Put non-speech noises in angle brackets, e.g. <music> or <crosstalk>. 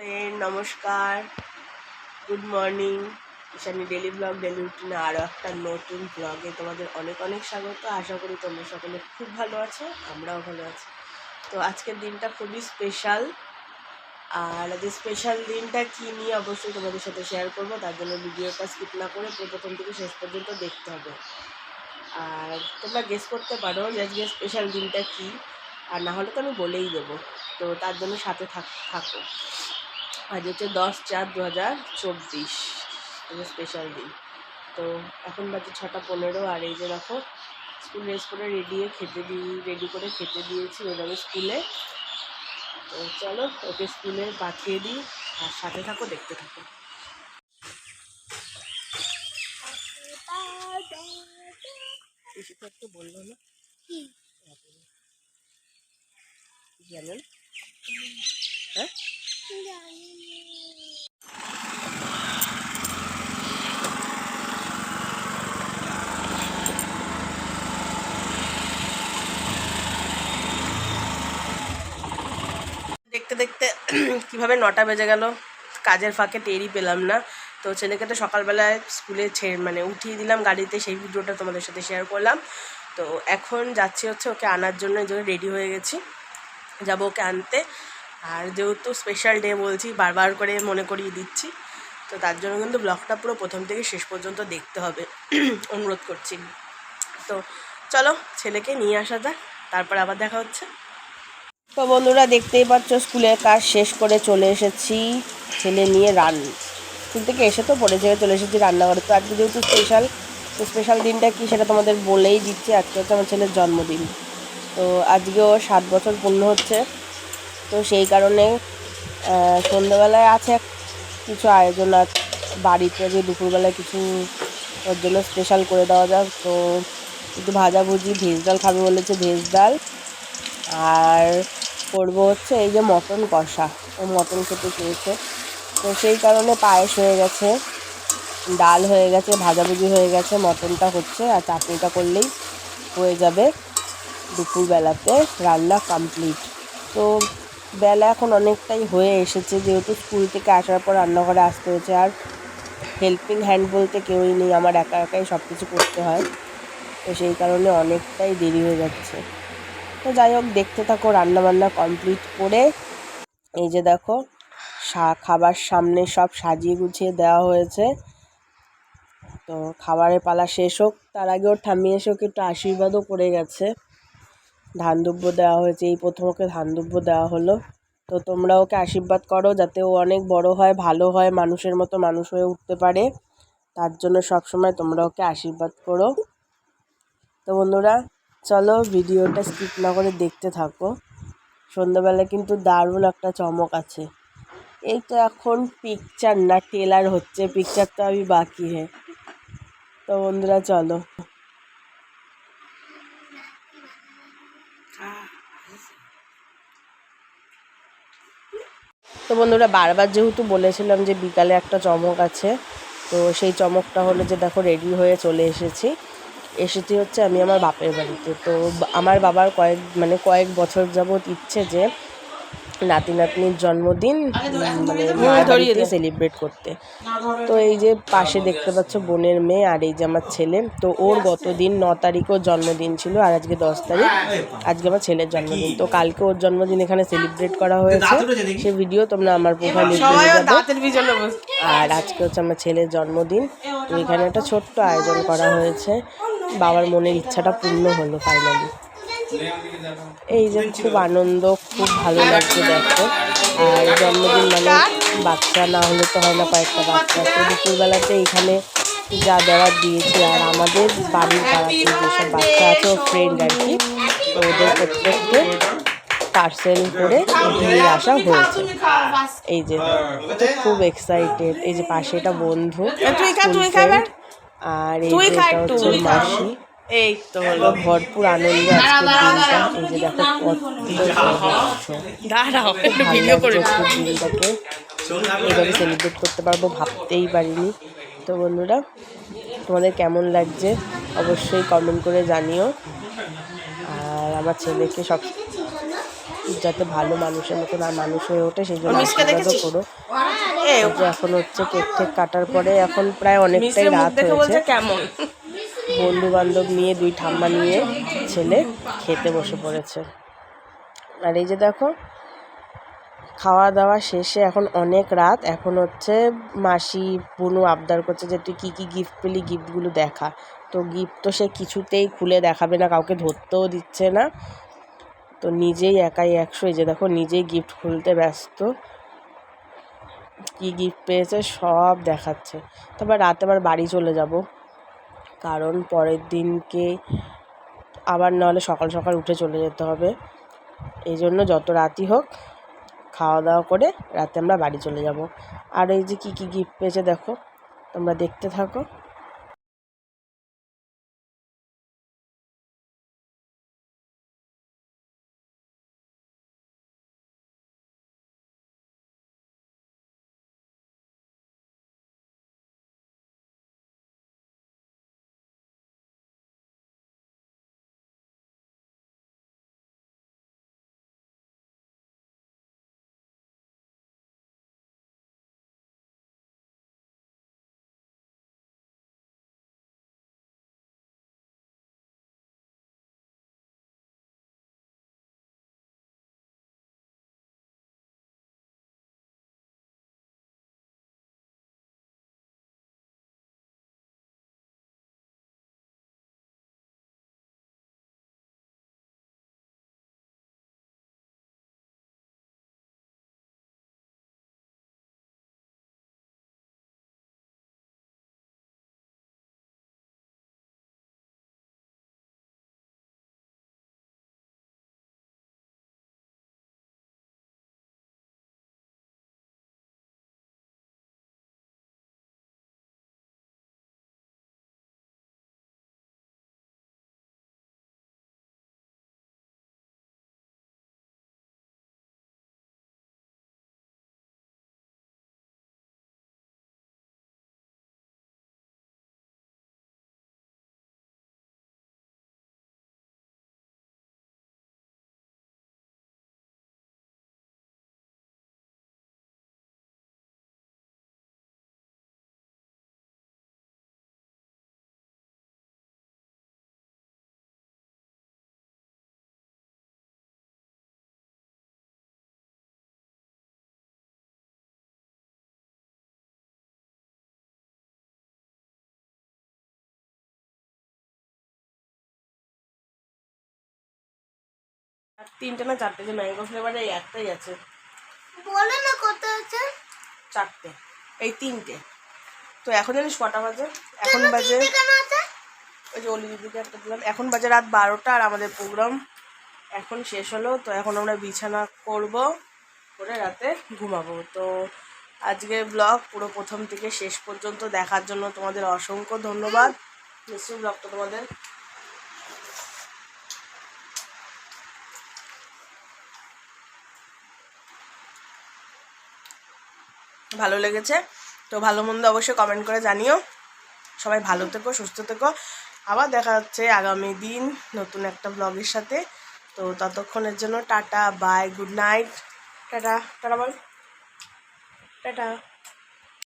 Friend নমস্কার good morning Ishani daily vlog daily রুটিনে আরও একটা নতুন ব্লগে তোমাদের অনেক অনেক স্বাগত। আশা করি তোমরা সকলে খুব ভালো আছো, আমরাও ভালো আছি। তো আজকের দিনটা খুবই স্পেশাল আর আজকে স্পেশাল দিনটা কী নিয়ে অবশ্যই তোমাদের সাথে শেয়ার করব, তার জন্য ভিডিওটা স্কিপ না করে প্রথম থেকে শেষ পর্যন্ত দেখতে হবে। আর তোমরা গেস করতে পারো যে আজকে স্পেশাল দিনটা কী, আর না হলে তো আমি বলেই দেবো। তো তার জন্য সাথে থাক থাকো। আজ হচ্ছে দশ চার দু হাজার চব্বিশ স্পেশাল দিন তো এখন বাজে ছটা পনেরো আর এই যে দেখো স্কুল ড্রেস করে রেডি খেতে দিই রেডি করে খেতে দিয়েছি ও যাবে স্কুলে তো চলো ওকে স্কুলে পাঠিয়ে দিই আর সাথে থাকো দেখতে থাকো। একটু বলল না? জানেন? হ্যাঁ? দেখতে দেখতে কীভাবে নটা বেজে গেল, কাজের ফাঁকে টেরই পেলাম না। তো ছেলেকে তো সকালবেলায় স্কুলে ছেড়ে মানে উঠিয়ে দিলাম গাড়িতে, সেই ভিডিওটা তোমাদের সাথে শেয়ার করলাম। তো এখন যাচ্ছি হচ্ছে ওকে আনার জন্য, এই জন্য রেডি হয়ে গেছি। যাব ওকে আনতে। আর যেহেতু স্পেশাল ডে বলছি, বারবার করে মনে করিয়ে দিচ্ছি, তো তার জন্য কিন্তু ব্লগটা পুরো প্রথম থেকে শেষ পর্যন্ত দেখতে হবে। <clears throat> অনুরোধ করছি। তো চলো, ছেলেকে নিয়ে আসা যাক, তারপর আবার দেখা হচ্ছে। তো বন্ধুরা, দেখতেই পাচ্ছ, স্কুলের কাজ শেষ করে চলে এসেছি। ছেলে নিয়ে রান, স্কুল থেকে এসে তো পড়ে যেয়ে চলে এসেছি রান্নাঘরে। তো আজকে যেহেতু স্পেশাল তো স্পেশাল দিনটা কি সেটা তোমাদের বলেই দিচ্ছি। আজকে হচ্ছে আমার ছেলের জন্মদিন। তো আজকেও সাত বছর পূর্ণ হচ্ছে। তো সেই কারণে সন্ধ্যেবেলায় আছে কিছু আয়োজন আছে বাড়িতে যে দুপুরবেলায় কিছু ওর জন্য স্পেশাল করে দেওয়া যাক। তো একটু ভাজাভুজি ভেজ ডাল খাবে বলেছে ভেজ ডাল। আর করব হচ্ছে এই যে মটন কষা। ও মটন খেতে চেয়েছে। তো সেই কারণে পায়েস হয়ে গেছে, ডাল হয়ে গেছে ভাজাভুজি হয়ে গেছে, মটনটা হচ্ছে আর চাটনিটা করলেই হয়ে যাবে দুপুরবেলাতে রান্না কমপ্লিট তো বেলা এখন অনেকটাই হয়ে এসেছে, যেহেতু স্কুল থেকে আসার পর রান্নাঘরে আসতে হয়েছে আর হেল্পিং হ্যান্ড বলতে কেউই নেই, আমার একা একাই সব কিছু করতে হয়। তো সেই কারণে অনেকটাই দেরি হয়ে যাচ্ছে। তো যাই হোক, দেখতে থাকো, রান্নাবান্না কমপ্লিট করে এই যে দেখো খাবার সামনে সব সাজিয়ে গুছিয়ে দেওয়া হয়েছে। তো খাবারের পালা শেষ হোক, তার আগে ওর ঠাম্মি এসে ওকে একটু আশীর্বাদও করে গেছে। ধান দেওয়া হয়েছে। এই প্রথম ওকে ধান দেওয়া হলো। তো তোমরা ওকে আশীর্বাদ করো যাতে ও অনেক বড় হয়, ভালো হয়, মানুষের মতো মানুষ হয়ে উঠতে পারে। তার জন্য সবসময় তোমরা ওকে আশীর্বাদ করো। তো বন্ধুরা, চলো ভিডিওটা স্কিপ না করে দেখতে থাকো। সন্ধ্যাবেলা কিন্তু দারুণ একটা চমক আছে। এই তো এখন পিকচার না টেলার হচ্ছে। পিকচার তো আমি বাকি হ্যাঁ তো বন্ধুরা, চলো। তো বন্ধুরা বারবার যেহেতু বলেছিলাম যে বিকালে একটা চমক আছে, তো সেই চমকটা হলো যে দেখো রেডি হয়ে চলে এসেছি। এসেছি হচ্ছে আমি আমার বাপের বাড়িতে। তো আমার বাবার কয়েক মানে কয়েক বছর যাবৎ ইচ্ছে যে নাতি নাতনির জন্মদিন মানে সেলিব্রেট করতে। তো এই যে পাশে দেখতে পাচ্ছ বোনের মেয়ে আর এই যে আমার ছেলে। তো ওর গত দিন ন তারিখও জন্মদিন ছিল আর আজকে দশ তারিখ। আজকে আমার ছেলের জন্মদিন। তো কালকে ওর জন্মদিন এখানে সেলিব্রেট করা হয়েছে। সে ভিডিও তোমরা আমার প্রোফাইলে আর আজকে হচ্ছে আমার ছেলের জন্মদিন। তো এখানে একটা ছোট্ট আয়োজন করা হয়েছে। বাবার মনের ইচ্ছাটা পূর্ণ হলো ফাইনালি এই যে খুব আনন্দ খুব ভালো লাগছে দেখো আর জন্মদিন মানে বাচ্চা না হলে তো হয় না কয়েকটা বাচ্চা। তো দুপুরবেলাতে এখানে যা দেওয়ার দিয়েছি আর আমাদের বাড়ির পাড়াতে যেসব বাচ্চা আছে ও ফ্রেন্ড আর কি তো ওদের প্রত্যেককে পার্সেল করে দিয়ে আসা হয়েছে। এই যে খুব এক্সাইটেড এই যে পাশে এটা বন্ধু আর এই যে এটা হচ্ছে মাসি। এই তো হলো ভরপুর আনন্দ আজকের দিনটা। এই যে দেখো দাঁড়াও ভিডিও করে দিনটাকে। এইভাবে সেলিব্রেট করতে পারব ভাবতেই পারিনি। তো বন্ধুরা তোমাদের কেমন লাগছে অবশ্যই কমেন্ট করে জানিও। আর আমার ছেলেকে সব যাতে ভালো মানুষের মতো আর মানুষ হয়ে ওঠে সেই জন্য আশীর্বাদও করো। যে এখন হচ্ছে কেক টেক কাটার পরে এখন প্রায় অনেকটাই রাত হয়েছে। কেমন? বন্ধু বান্ধব নিয়ে, দুই ঠাম্মা নিয়ে ছেলে খেতে বসে পড়েছে। আর এই যে দেখো খাওয়া দাওয়া শেষে এখন অনেক রাত। এখন হচ্ছে মাসি বুনু আবদার করছে যে, তুই কী কী গিফট পেলি? গিফটগুলো দেখা। তো গিফট তো সে কিছুতেই খুলে দেখাবে না, কাউকে ধরতেও দিচ্ছে না। তো নিজেই একাই একশো। এই যে দেখো, নিজেই গিফট খুলতে ব্যস্ত। কী গিফট পেয়েছে? সব দেখাচ্ছে। তারপর রাতে আবার বাড়ি চলে যাব। কারণ পরের দিনকে আবার নাহলে সকাল সকাল উঠে চলে যেতে হবে। এই জন্য যত রাতই হোক খাওয়া দাওয়া করে রাতে আমরা বাড়ি চলে যাব। আর এই যে কী কী গিফট পেয়েছে দেখো, তোমরা দেখতে থাকো। আর তিনটে না চারটে যে ম্যাঙ্গো ফ্লেভারে এই একটাই আছে। বলো না কত আছে? চারটে এই তিনটে। তো এখন জানিস কটা বাজে? এখন বাজে ওই যে অলি দিদিকে একটা দিলাম। এখন বাজে রাত বারোটা আর আমাদের প্রোগ্রাম এখন শেষ হলো। তো এখন আমরা বিছানা করব করে রাতে ঘুমাবো। তো আজকের ব্লগ পুরো প্রথম থেকে শেষ পর্যন্ত দেখার জন্য তোমাদের অসংখ্য ধন্যবাদ। নিশ্চয়ই ব্লগটা তোমাদের ভালো লেগেছে। তো ভালো মন্দ অবশ্যই কমেন্ট করে জানিও। সবাই ভালো থেকো, সুস্থ থেকো। আবার দেখা হচ্ছে আগামী দিন নতুন একটা ব্লগের সাথে। তো ততক্ষণের জন্য tata bye good night tata tata বল। টাটা।